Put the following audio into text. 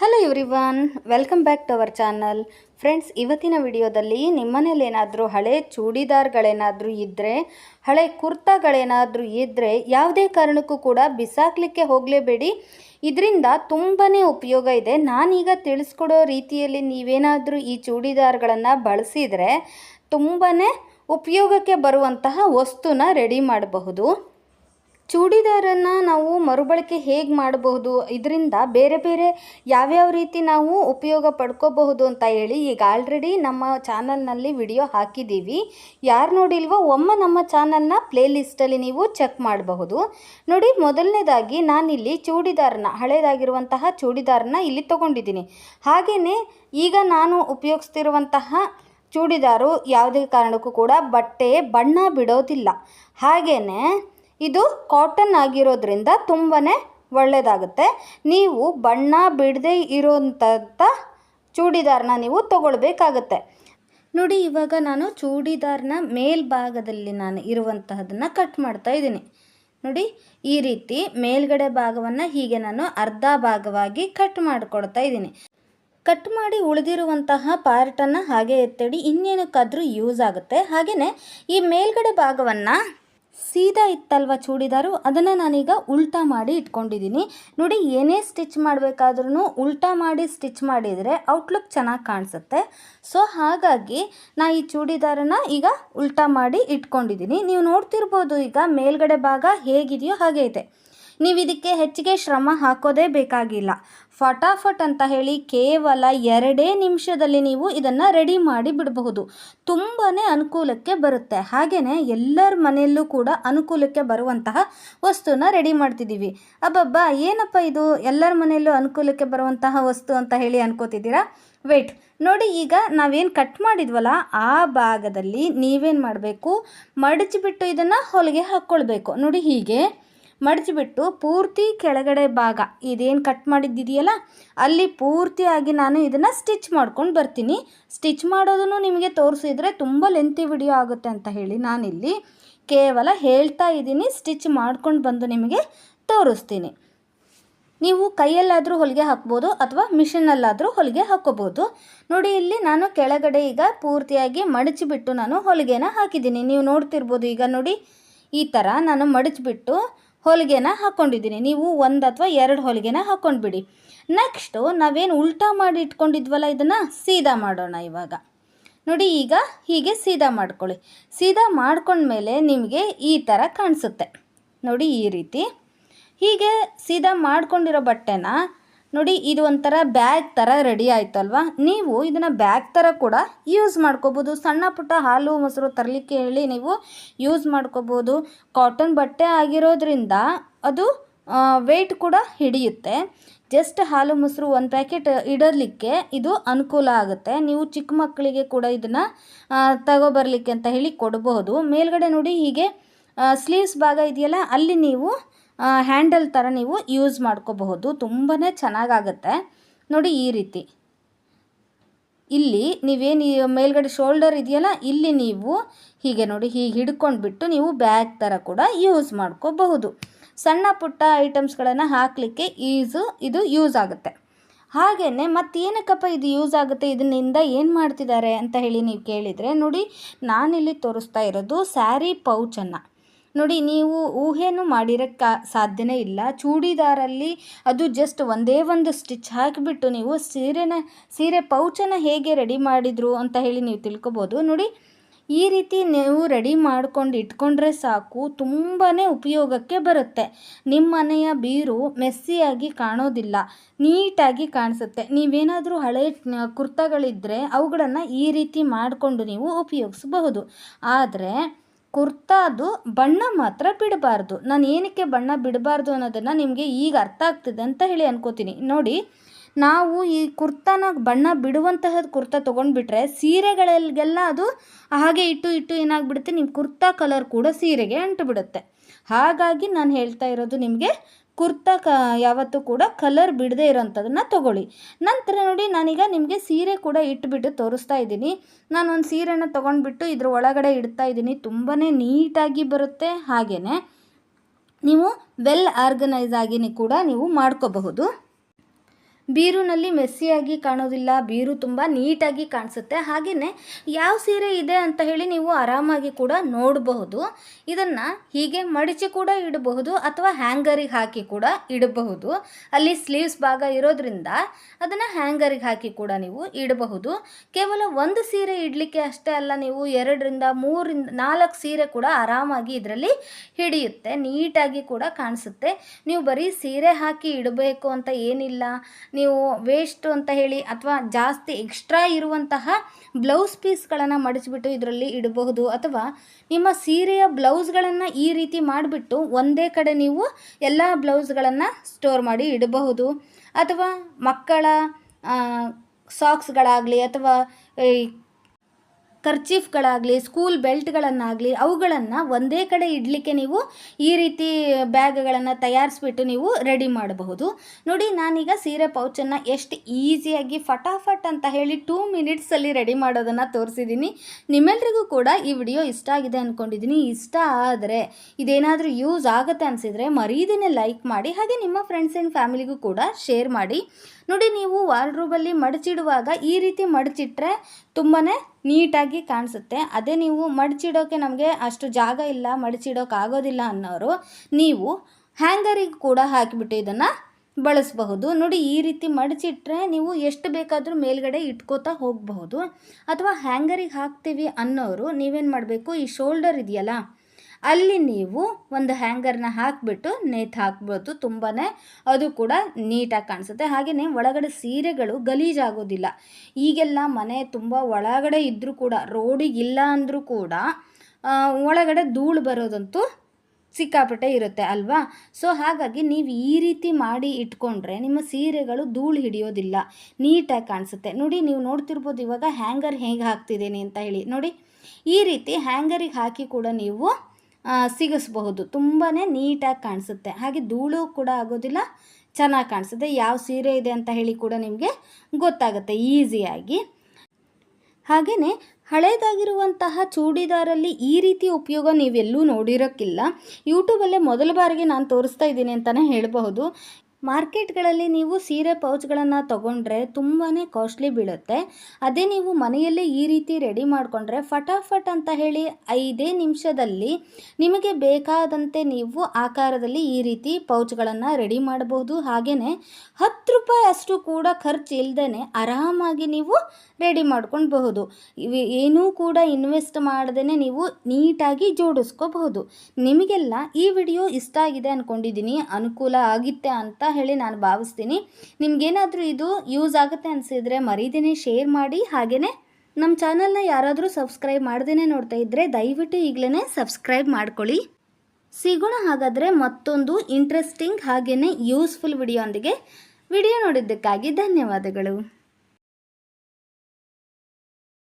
Hello everyone welcome back to our channel friends ಇವತ್ತಿನ ವಿಡಿಯೋದಲ್ಲಿ ನಿಮ್ಮನೇಲಿ ಏನಾದರೂ ಹಳೆ ಚೂಡಿದಾರ್ಗಳೇನಾದರೂ ಇದ್ದರೆ ಹಳೆ ಕುರ್ತಾಗಳೇನಾದರೂ ಇದ್ದರೆ ಯಾವುದೇ ಕಾರಣಕ್ಕೂ ಕೂಡ ಬಿಸಾಕಲಿಕ್ಕೆ ಹೋಗಲೇಬೇಡಿ. ಇದರಿಂದ ತುಂಬಾ ಉಪಯೋಗ ಇದೆ. ನಾನೀಗ ತಿಳಿಸ್ಕೊಡೋ ರೀತಿಯಲ್ಲಿ ನೀವೇನಾದರೂ ಈ ಚೂಡಿದಾರ್ಗಳನ್ನು ಬಳಸಿದರೆ ತುಂಬಾ ಉಪಯೋಗಕ್ಕೆ ಬರುವಂತಹ ವಸ್ತುನ ರೆಡಿ ಮಾಡಬಹುದು. ಚೂಡಿದಾರನ್ನು ನಾವು ಮರುಬಳಕೆ ಹೇಗೆ ಮಾಡಬಹುದು? ಇದರಿಂದ ಬೇರೆ ಬೇರೆ ಯಾವ್ಯಾವ ರೀತಿ ನಾವು ಉಪಯೋಗ ಪಡ್ಕೋಬಹುದು ಅಂತ ಹೇಳಿ ಈಗ ಆಲ್ರೆಡಿ ನಮ್ಮ ಚಾನಲ್ನಲ್ಲಿ ವಿಡಿಯೋ ಹಾಕಿದ್ದೀವಿ. ಯಾರು ನೋಡಿಲ್ವೋ ಒಮ್ಮೆ ನಮ್ಮ ಚಾನಲ್ನ ಪ್ಲೇ ಲಿಸ್ಟಲ್ಲಿ ನೀವು ಚೆಕ್ ಮಾಡಬಹುದು. ನೋಡಿ, ಮೊದಲನೇದಾಗಿ ನಾನಿಲ್ಲಿ ಚೂಡಿದಾರನ ಹಳೇದಾಗಿರುವಂತಹ ಚೂಡಿದಾರನ ಇಲ್ಲಿ ತೊಗೊಂಡಿದ್ದೀನಿ. ಹಾಗೆಯೇ ಈಗ ನಾನು ಉಪಯೋಗಿಸ್ತಿರುವಂತಹ ಚೂಡಿದಾರು ಯಾವುದೇ ಕಾರಣಕ್ಕೂ ಕೂಡ ಬಟ್ಟೆ ಬಣ್ಣ ಬಿಡೋದಿಲ್ಲ. ಹಾಗೆಯೇ ಇದು ಕಾಟನ್ ಆಗಿರೋದ್ರಿಂದ ತುಂಬಾ ಒಳ್ಳೆಯದಾಗುತ್ತೆ ನೀವು ಬಣ್ಣ ಬಿಡದೆ ಇರೋಂಥ ಚೂಡಿದಾರನ ನೀವು ತಗೊಳ್ಬೇಕಾಗತ್ತೆ. ನೋಡಿ, ಇವಾಗ ನಾನು ಚೂಡಿದಾರನ ಮೇಲ್ಭಾಗದಲ್ಲಿ ನಾನು ಇರುವಂತಹದನ್ನು ಕಟ್ ಮಾಡ್ತಾ ಇದ್ದೀನಿ. ನೋಡಿ, ಈ ರೀತಿ ಮೇಲ್ಗಡೆ ಭಾಗವನ್ನು ಹೀಗೆ ನಾನು ಅರ್ಧ ಭಾಗವಾಗಿ ಕಟ್ ಮಾಡಿಕೊಡ್ತಾ ಇದ್ದೀನಿ. ಕಟ್ ಮಾಡಿ ಉಳಿದಿರುವಂತಹ ಪಾರ್ಟನ್ನು ಹಾಗೆ ಎತ್ತಡಿ ಇನ್ನೇನಕ್ಕಾದರೂ ಯೂಸ್ ಆಗುತ್ತೆ. ಹಾಗೆಯೇ ಈ ಮೇಲ್ಗಡೆ ಭಾಗವನ್ನು ಸೀದಾ ಇತ್ತಲ್ವ ಚೂಡಿದಾರು? ಅದನ್ನು ನಾನೀಗ ಉಲ್ಟಾ ಮಾಡಿ ಇಟ್ಕೊಂಡಿದ್ದೀನಿ ನೋಡಿ, ಏನೇ ಸ್ಟಿಚ್ ಮಾಡಬೇಕಾದ್ರೂ ಉಲ್ಟಾ ಮಾಡಿ ಸ್ಟಿಚ್ ಮಾಡಿದರೆ ಔಟ್ಲುಕ್ ಚೆನ್ನಾಗಿ ಕಾಣಿಸುತ್ತೆ. ಸೊ, ಹಾಗಾಗಿ ನಾ ಈ ಚೂಡಿದಾರನ ಈಗ ಉಲ್ಟಾ ಮಾಡಿ ಇಟ್ಕೊಂಡಿದ್ದೀನಿ ನೀವು ನೋಡ್ತಿರ್ಬೋದು, ಈಗ ಮೇಲ್ಗಡೆ ಭಾಗ ಹೇಗಿದೆಯೋ ಹಾಗೆ ಇದೆ. ನೀವು ಇದಕ್ಕೆ ಹೆಚ್ಚಿಗೆ ಶ್ರಮ ಹಾಕೋದೇ ಬೇಕಾಗಿಲ್ಲ. ಫಟಾಫಟ್ ಅಂತ ಹೇಳಿ ಕೇವಲ ಎರಡೇ ನಿಮಿಷದಲ್ಲಿ ನೀವು ಇದನ್ನು ರೆಡಿ ಮಾಡಿ ಬಿಡಬಹುದು. ತುಂಬಾ ಅನುಕೂಲಕ್ಕೆ ಬರುತ್ತೆ. ಹಾಗೆಯೇ ಎಲ್ಲರ ಮನೆಯಲ್ಲೂ ಕೂಡ ಅನುಕೂಲಕ್ಕೆ ಬರುವಂತಹ ವಸ್ತುನ ರೆಡಿ ಮಾಡ್ತಿದ್ದೀವಿ. ಅಬ್ಬಬ್ಬ, ಏನಪ್ಪ ಇದು? ಎಲ್ಲರ ಮನೆಯಲ್ಲೂ ಅನುಕೂಲಕ್ಕೆ ಬರುವಂತಹ ವಸ್ತು ಅಂತ ಹೇಳಿ ಅನ್ಕೋತಿದ್ದೀರಾ? ವೆಯ್ಟ್ ನೋಡಿ ಈಗ ನಾವೇನು ಕಟ್ ಮಾಡಿದ್ವಲ್ಲ, ಆ ಭಾಗದಲ್ಲಿ ನೀವೇನು ಮಾಡಬೇಕು? ಮಡಚಿಬಿಟ್ಟು ಇದನ್ನು ಹೊಲಿಗೆ ಹಾಕ್ಕೊಳ್ಬೇಕು ನೋಡಿ ಹೀಗೆ. ಮಡಚಿಬಿಟ್ಟು ಪೂರ್ತಿ ಕೆಳಗಡೆ ಭಾಗ, ಇದೇನು ಕಟ್ ಮಾಡಿದ್ದಿದೆಯಲ್ಲ, ಅಲ್ಲಿ ಪೂರ್ತಿಯಾಗಿ ನಾನು ಇದನ್ನು ಸ್ಟಿಚ್ ಮಾಡ್ಕೊಂಡು ಬರ್ತೀನಿ. ಸ್ಟಿಚ್ ಮಾಡೋದನ್ನು ನಿಮಗೆ ತೋರಿಸಿದರೆ ತುಂಬ ಲೆಂತಿ ವಿಡಿಯೋ ಆಗುತ್ತೆ ಅಂತ ಹೇಳಿ ನಾನಿಲ್ಲಿ ಕೇವಲ ಹೇಳ್ತಾ ಇದ್ದೀನಿ ಸ್ಟಿಚ್ ಮಾಡ್ಕೊಂಡು ಬಂದು ನಿಮಗೆ ತೋರಿಸ್ತೀನಿ. ನೀವು ಕೈಯಲ್ಲಾದರೂ ಹೊಲಿಗೆ ಹಾಕ್ಬೋದು ಅಥವಾ ಮಿಷಿನಲ್ಲಾದರೂ ಹೊಲಿಗೆ ಹಾಕ್ಕೋಬೋದು. ನೋಡಿ ಇಲ್ಲಿ ನಾನು ಕೆಳಗಡೆ ಈಗ ಪೂರ್ತಿಯಾಗಿ ಮಡಚಿಬಿಟ್ಟು ನಾನು ಹೊಲಿಗೆನ ಹಾಕಿದ್ದೀನಿ. ನೀವು ನೋಡ್ತಿರ್ಬೋದು ಈಗ ನೋಡಿ, ಈ ಥರ ನಾನು ಮಡಚಿಬಿಟ್ಟು ಹೊಲಿಗೆನ ಹಾಕ್ಕೊಂಡಿದ್ದೀನಿ ನೀವು ಒಂದು ಅಥವಾ ಎರಡು ಹೊಲಿಗೆನ ಹಾಕ್ಕೊಂಡ್ಬಿಡಿ ನೆಕ್ಸ್ಟು ನಾವೇನು ಉಲ್ಟಾ ಮಾಡಿ ಇಟ್ಕೊಂಡಿದ್ವಲ್ಲ ಇದನ್ನು? ಸೀದಾ ಮಾಡೋಣ ಇವಾಗ. ನೋಡಿ ಈಗ ಹೀಗೆ ಸೀದಾ ಮಾಡ್ಕೊಳ್ಳಿ. ಸೀದಾ ಮಾಡ್ಕೊಂಡ್ಮೇಲೆ ನಿಮಗೆ ಈ ಥರ ಕಾಣಿಸುತ್ತೆ. ನೋಡಿ ಈ ರೀತಿ. ಹೀಗೆ ಸೀದಾ ಮಾಡ್ಕೊಂಡಿರೋ ಬಟ್ಟೆನ ನೋಡಿ, ಇದು ಒಂಥರ ಬ್ಯಾಗ್ ಥರ ರೆಡಿ ಆಯ್ತಲ್ವಾ? ನೀವು ಇದನ್ನು ಬ್ಯಾಗ್ ಥರ ಕೂಡ ಯೂಸ್ ಮಾಡ್ಕೋಬೋದು. ಸಣ್ಣ ಪುಟ್ಟ ಹಾಲು, ಮೊಸರು ತರಲಿಕ್ಕೆ ಹೇಳಿ ನೀವು ಯೂಸ್ ಮಾಡ್ಕೋಬೋದು. ಕಾಟನ್ ಬಟ್ಟೆ ಆಗಿರೋದ್ರಿಂದ ಅದು ವೆಯ್ಟ್ ಕೂಡ ಹಿಡಿಯುತ್ತೆ. ಜಸ್ಟ್ ಹಾಲು, ಮೊಸರು ಒಂದು ಪ್ಯಾಕೆಟ್ ಇಡಲಿಕ್ಕೆ ಇದು ಅನುಕೂಲ ಆಗುತ್ತೆ. ನೀವು ಚಿಕ್ಕ ಮಕ್ಕಳಿಗೆ ಕೂಡ ಇದನ್ನು ತಗೋಬರ್ಲಿಕ್ಕೆ ಅಂತ ಹೇಳಿ ಕೊಡಬಹುದು. ಮೇಲ್ಗಡೆ ನೋಡಿ, ಹೀಗೆ ಸ್ಲೀವ್ಸ್ ಭಾಗ ಇದೆಯಲ್ಲ, ಅಲ್ಲಿ ನೀವು ಹ್ಯಾಂಡಲ್ ಥರ ನೀವು ಯೂಸ್ ಮಾಡ್ಕೋಬಹುದು. ತುಂಬಾ ಚೆನ್ನಾಗಾಗತ್ತೆ. ನೋಡಿ ಈ ರೀತಿ. ಇಲ್ಲಿ ನೀವೇನು ಮೇಲ್ಗಡೆ ಶೋಲ್ಡರ್ ಇದೆಯಲ್ಲ, ಇಲ್ಲಿ ನೀವು ಹೀಗೆ ನೋಡಿ ಹೀಗೆ ಹಿಡ್ಕೊಂಡ್ಬಿಟ್ಟು ನೀವು ಬ್ಯಾಗ್ ಥರ ಕೂಡ ಯೂಸ್ ಮಾಡ್ಕೋಬಹುದು. ಸಣ್ಣ ಪುಟ್ಟ ಐಟಮ್ಸ್ಗಳನ್ನು ಹಾಕಲಿಕ್ಕೆ ಈಸು, ಇದು ಯೂಸ್ ಆಗುತ್ತೆ. ಹಾಗೆಯೇ ಮತ್ತೇನಕ್ಕಪ್ಪ ಇದು ಯೂಸ್ ಆಗುತ್ತೆ? ಇದನ್ನಿಂದ ಏನು ಮಾಡ್ತಿದ್ದಾರೆ ಅಂತ ಹೇಳಿ ನೀವು ಕೇಳಿದರೆ, ನೋಡಿ ನಾನಿಲ್ಲಿ ತೋರಿಸ್ತಾ ಇರೋದು ಸ್ಯಾರಿ ಪೌಚನ್ನು. ನೋಡಿ, ನೀವು ಊಹೆನೂ ಮಾಡಿರೋಕ್ಕೆ ಸಾಧ್ಯನೇ ಇಲ್ಲ. ಚೂಡಿದಾರಲ್ಲಿ ಅದು ಜಸ್ಟ್ ಒಂದೇ ಒಂದು ಸ್ಟಿಚ್ ಹಾಕಿಬಿಟ್ಟು ನೀವು ಸೀರೆನ, ಸೀರೆ ಪೌಚನ್ನು ಹೇಗೆ ರೆಡಿ ಮಾಡಿದರು ಅಂತ ಹೇಳಿ ನೀವು ತಿಳ್ಕೊಬೋದು. ನೋಡಿ, ಈ ರೀತಿ ನೀವು ರೆಡಿ ಮಾಡ್ಕೊಂಡು ಇಟ್ಕೊಂಡ್ರೆ ಸಾಕು ತುಂಬಾ ಉಪಯೋಗಕ್ಕೆ ಬರುತ್ತೆ. ನಿಮ್ಮ ಮನೆಯ ಬೀರು ಮೆಸ್ಸಿಯಾಗಿ ಕಾಣೋದಿಲ್ಲ, ನೀಟಾಗಿ ಕಾಣಿಸುತ್ತೆ. ನೀವೇನಾದರೂ ಹಳೆ ಕುರ್ತಾಗಳಿದ್ದರೆ ಅವುಗಳನ್ನು ಈ ರೀತಿ ಮಾಡಿಕೊಂಡು ನೀವು ಉಪಯೋಗಿಸಬಹುದು. ಆದರೆ ಕುರ್ತಾದು ಬಣ್ಣ ಮಾತ್ರ ಬಿಡಬಾರ್ದು. ನಾನು ಏನಕ್ಕೆ ಬಣ್ಣ ಬಿಡಬಾರ್ದು ಅನ್ನೋದನ್ನು ನಿಮಗೆ ಈಗ ಅರ್ಥ ಆಗ್ತಿದೆ ಅಂತ ಹೇಳಿ ಅನ್ಕೋತೀನಿ. ನೋಡಿ, ನಾವು ಈ ಕುರ್ತಾನ ಬಣ್ಣ ಬಿಡುವಂತಹದ್ದು ಕುರ್ತಾ ತೊಗೊಂಡ್ಬಿಟ್ರೆ ಸೀರೆಗಳಿಗೆಲ್ಲ ಅದು ಹಾಗೆ ಇಟ್ಟು ಇಟ್ಟು ಏನಾಗ್ಬಿಡುತ್ತೆ ನಿಮ್ಮ ಕುರ್ತಾ ಕಲರ್ ಕೂಡ ಸೀರೆಗೆ ಅಂಟು ಬಿಡುತ್ತೆ ಹಾಗಾಗಿ ನಾನು ಹೇಳ್ತಾ ಇರೋದು ನಿಮಗೆ ಕುರ್ತಾ ಕ, ಯಾವತ್ತೂ ಕೂಡ ಕಲರ್ ಬಿಡದೇ ಇರೋಂಥದನ್ನ ತೊಗೊಳ್ಳಿ. ನಂತರ ನೋಡಿ, ನಾನೀಗ ನಿಮಗೆ ಸೀರೆ ಕೂಡ ಇಟ್ಬಿಟ್ಟು ತೋರಿಸ್ತಾ ಇದ್ದೀನಿ. ನಾನು ಒಂದು ಸೀರೆನ ತೊಗೊಂಡ್ಬಿಟ್ಟು ಇದ್ರ ಒಳಗಡೆ ಇಡ್ತಾ ಇದ್ದೀನಿ. ತುಂಬಾ ನೀಟಾಗಿ ಬರುತ್ತೆ. ಹಾಗೆಯೇ ನೀವು ವೆಲ್ ಆರ್ಗನೈಸ್ ಆಗಿನೇ ಕೂಡ ನೀವು ಮಾಡ್ಕೋಬಹುದು. ಬೀರುನಲ್ಲಿ ಮೆಸ್ಸಿಯಾಗಿ ಕಾಣೋದಿಲ್ಲ, ಬೀರು ತುಂಬ ನೀಟಾಗಿ ಕಾಣಿಸುತ್ತೆ. ಹಾಗೆಯೇ ಯಾವ ಸೀರೆ ಇದೆ ಅಂತ ಹೇಳಿ ನೀವು ಆರಾಮಾಗಿ ಕೂಡ ನೋಡಬಹುದು. ಇದನ್ನು ಹೀಗೆ ಮಡಿಚಿ ಕೂಡ ಇಡಬಹುದು ಅಥವಾ ಹ್ಯಾಂಗರಿಗೆ ಹಾಕಿ ಕೂಡ ಇಡಬಹುದು. ಅಲ್ಲಿ ಸ್ಲೀವ್ಸ್ ಭಾಗ ಇರೋದ್ರಿಂದ ಅದನ್ನು ಹ್ಯಾಂಗರಿಗೆ ಹಾಕಿ ಕೂಡ ನೀವು ಇಡಬಹುದು. ಕೇವಲ ಒಂದು ಸೀರೆ ಇಡಲಿಕ್ಕೆ ಅಷ್ಟೇ ಅಲ್ಲ, ನೀವು ಎರಡರಿಂದ ಮೂರಿಂದ ನಾಲ್ಕು ಸೀರೆ ಕೂಡ ಆರಾಮಾಗಿ ಇದರಲ್ಲಿ ಹಿಡಿಯುತ್ತೆ, ನೀಟಾಗಿ ಕೂಡ ಕಾಣಿಸುತ್ತೆ. ನೀವು ಬರೀ ಸೀರೆ ಹಾಕಿ ಇಡಬೇಕು ಅಂತ ಏನಿಲ್ಲ. ನೀವು ವೇಸ್ಟ್ ಅಂತ ಹೇಳಿ ಅಥವಾ ಜಾಸ್ತಿ ಎಕ್ಸ್ಟ್ರಾ ಇರುವಂತಹ ಬ್ಲೌಸ್ ಪೀಸ್ಗಳನ್ನು ಮಡಿಚಿಬಿಟ್ಟು ಇದರಲ್ಲಿ ಇಡಬಹುದು. ಅಥವಾ ನಿಮ್ಮ ಸೀರೆಯ ಬ್ಲೌಸ್ಗಳನ್ನು ಈ ರೀತಿ ಮಾಡಿಬಿಟ್ಟು ಒಂದೇ ಕಡೆ ನೀವು ಎಲ್ಲ ಬ್ಲೌಸ್ಗಳನ್ನು ಸ್ಟೋರ್ ಮಾಡಿ ಇಡಬಹುದು. ಅಥವಾ ಮಕ್ಕಳ ಸಾಕ್ಸ್ಗಳಾಗಲಿ ಅಥವಾ ಕರ್ಚೀಫ್ಗಳಾಗಲಿ, ಸ್ಕೂಲ್ ಬೆಲ್ಟ್ಗಳನ್ನಾಗಲಿ ಅವುಗಳನ್ನು ಒಂದೇ ಕಡೆ ಇಡಲಿಕ್ಕೆ ನೀವು ಈ ರೀತಿ ಬ್ಯಾಗ್ಗಳನ್ನು ತಯಾರಿಸ್ಬಿಟ್ಟು ನೀವು ರೆಡಿ ಮಾಡಬಹುದು. ನೋಡಿ, ನಾನೀಗ ಸೀರೆ ಪೌಚನ್ನು ಎಷ್ಟು ಈಸಿಯಾಗಿ ಫಟಾಫಟ್ ಅಂತ ಹೇಳಿ ಟೂ ಮಿನಿಟ್ಸಲ್ಲಿ ರೆಡಿ ಮಾಡೋದನ್ನು ತೋರಿಸಿದ್ದೀನಿ ನಿಮ್ಮೆಲ್ರಿಗೂ ಕೂಡ ಈ ವಿಡಿಯೋ ಇಷ್ಟ ಆಗಿದೆ ಅಂದ್ಕೊಂಡಿದ್ದೀನಿ ಇಷ್ಟ ಆದರೆ ಇದೇನಾದರೂ ಯೂಸ್ ಆಗುತ್ತೆ ಅನಿಸಿದರೆ ಮರೀದಿನೇ ಲೈಕ್ ಮಾಡಿ, ಹಾಗೆ ನಿಮ್ಮ ಫ್ರೆಂಡ್ಸ್ ಆ್ಯಂಡ್ ಫ್ಯಾಮಿಲಿಗೂ ಕೂಡ ಶೇರ್ ಮಾಡಿ. ನೋಡಿ, ನೀವು ವಾರ್ಡ್ರೂಬಲ್ಲಿ ಮಡಚಿಡುವಾಗ ಈ ರೀತಿ ಮಡಚಿಟ್ರೆ ತುಂಬಾ ನೀಟಾಗಿ ಕಾಣಿಸುತ್ತೆ. ಅದೇ ನೀವು ಮಡಚಿಡೋಕೆ ನಮಗೆ ಅಷ್ಟು ಜಾಗ ಇಲ್ಲ, ಮಡಚಿಡೋಕೆ ಆಗೋದಿಲ್ಲ ಅನ್ನೋರು ನೀವು ಹ್ಯಾಂಗರಿಗೆ ಕೂಡ ಹಾಕಿಬಿಟ್ಟು ಇದನ್ನು ಬಳಸಬಹುದು. ನೋಡಿ, ಈ ರೀತಿ ಮಡಚಿಟ್ರೆ ನೀವು ಎಷ್ಟು ಬೇಕಾದರೂ ಮೇಲ್ಗಡೆ ಇಟ್ಕೋತಾ ಹೋಗಬಹುದು. ಅಥವಾ ಹ್ಯಾಂಗರಿಗೆ ಹಾಕ್ತೀವಿ ಅನ್ನೋರು ನೀವೇನು ಮಾಡಬೇಕು? ಈ ಶೋಲ್ಡರ್ ಇದೆಯಲ್ಲ ಅಲ್ಲಿ ನೀವು ಒಂದು ಹ್ಯಾಂಗರ್ನ ಹಾಕಿಬಿಟ್ಟು ನೇತು ಹಾಕ್ಬೋದು ತುಂಬಾ ಅದು ಕೂಡ ನೀಟಾಗಿ ಕಾಣಿಸುತ್ತೆ. ಹಾಗೆಯೇ ಒಳಗಡೆ ಸೀರೆಗಳು ಗಲೀಜಾಗೋದಿಲ್ಲ. ಈಗೆಲ್ಲ ಮನೆ ತುಂಬ ಒಳಗಡೆ ಇದ್ದರೂ ಕೂಡ ರೋಡಿಗಿಲ್ಲ ಅಂದರೂ ಕೂಡ ಒಳಗಡೆ ಧೂಳು ಬರೋದಂತೂ ಸಿಕ್ಕಾಪಟ್ಟೆ ಇರುತ್ತೆ ಅಲ್ವಾ? ಸೊ, ಹಾಗಾಗಿ ನೀವು ಈ ರೀತಿ ಮಾಡಿ ಇಟ್ಕೊಂಡ್ರೆ ನಿಮ್ಮ ಸೀರೆಗಳು ಧೂಳು ಹಿಡಿಯೋದಿಲ್ಲ. ನೀಟಾಗಿ ಕಾಣಿಸುತ್ತೆ. ನೋಡಿ, ನೀವು ನೋಡ್ತಿರ್ಬೋದು ಇವಾಗ ಹ್ಯಾಂಗರ್ ಹೇಗೆ ಹಾಕ್ತಿದ್ದೀನಿ ಅಂತ ಹೇಳಿ. ನೋಡಿ, ಈ ರೀತಿ ಹ್ಯಾಂಗರಿಗೆ ಹಾಕಿ ಕೂಡ ನೀವು ಸಿಗಿಸ್ಬಹುದು. ತುಂಬಾ ನೀಟಾಗಿ ಕಾಣಿಸುತ್ತೆ. ಹಾಗೆ ಧೂಳು ಕೂಡ ಆಗೋದಿಲ್ಲ, ಚೆನ್ನಾಗಿ ಕಾಣಿಸುತ್ತೆ. ಯಾವ ಸೀರೆ ಇದೆ ಅಂತ ಹೇಳಿ ಕೂಡ ನಿಮಗೆ ಗೊತ್ತಾಗುತ್ತೆ, ಈಸಿಯಾಗಿ. ಹಾಗೆಯೇ ಹಳೇದಾಗಿರುವಂತಹ ಚೂಡಿದಾರಲ್ಲಿ ಈ ರೀತಿ ಉಪಯೋಗ ನೀವೆಲ್ಲೂ ನೋಡಿರೋಕ್ಕಿಲ್ಲ. ಯೂಟ್ಯೂಬಲ್ಲೇ ಮೊದಲ ಬಾರಿಗೆ ನಾನು ತೋರಿಸ್ತಾ ಇದ್ದೀನಿ ಅಂತಲೇ ಹೇಳಬಹುದು. ಮಾರ್ಕೆಟ್ಗಳಲ್ಲಿ ನೀವು ಸೀರೆ ಪೌಚ್ಗಳನ್ನು ತೊಗೊಂಡ್ರೆ ತುಂಬಾ ಕಾಸ್ಟ್ಲಿ ಬೀಳುತ್ತೆ. ಅದೇ ನೀವು ಮನೆಯಲ್ಲೇ ಈ ರೀತಿ ರೆಡಿ ಮಾಡಿಕೊಂಡ್ರೆ ಫಟಾಫಟ್ ಅಂತ ಹೇಳಿ ಐದೇ ನಿಮಿಷದಲ್ಲಿ ನಿಮಗೆ ಬೇಕಾದಂತೆ ನೀವು ಆಕಾರದಲ್ಲಿ ಈ ರೀತಿ ಪೌಚ್ಗಳನ್ನು ರೆಡಿ ಮಾಡಬಹುದು ಹಾಗೆಯೇ ಹತ್ತು ರೂಪಾಯಿ ಅಷ್ಟು ಕೂಡ ಖರ್ಚು ಇಲ್ಲದೇ ಆರಾಮಾಗಿ ನೀವು ರೆಡಿ ಮಾಡ್ಕೊಳ್ಬಹುದು. ಏನೂ ಕೂಡ ಇನ್ವೆಸ್ಟ್ ಮಾಡದೇ ನೀವು ನೀಟಾಗಿ ಜೋಡಿಸ್ಕೋಬಹುದು. ನಿಮಗೆಲ್ಲ ಈ ವಿಡಿಯೋ ಇಷ್ಟ ಆಗಿದೆ ಅಂದ್ಕೊಂಡಿದ್ದೀನಿ ಅನುಕೂಲ ಆಗಿತ್ತೆ ಅಂತ ಹೇಳಿ ನಾನು ಭಾವಿಸ್ತೀನಿ. ನಿಮಗೇನಾದರೂ ಇದು ಯೂಸ್ ಆಗುತ್ತೆ ಅನಿಸಿದರೆ ಮರೀದಿನೇ ಶೇರ್ ಮಾಡಿ. ಹಾಗೆಯೇ ನಮ್ಮ ಚಾನಲ್ನ ಯಾರಾದರೂ ಸಬ್ಸ್ಕ್ರೈಬ್ ಮಾಡ್ದೇ ನೋಡ್ತಾ ಇದ್ದರೆ ದಯವಿಟ್ಟು ಈಗಲೇ ಸಬ್ಸ್ಕ್ರೈಬ್ ಮಾಡ್ಕೊಳ್ಳಿ. ಸಿಗೋಣ ಹಾಗಾದರೆ ಮತ್ತೊಂದು ಇಂಟ್ರೆಸ್ಟಿಂಗ್ ಹಾಗೆಯೇ ಯೂಸ್ಫುಲ್ ವಿಡಿಯೋ ವಿಡಿಯೋ ನೋಡಿದ್ದಕ್ಕಾಗಿ ಧನ್ಯವಾದಗಳು.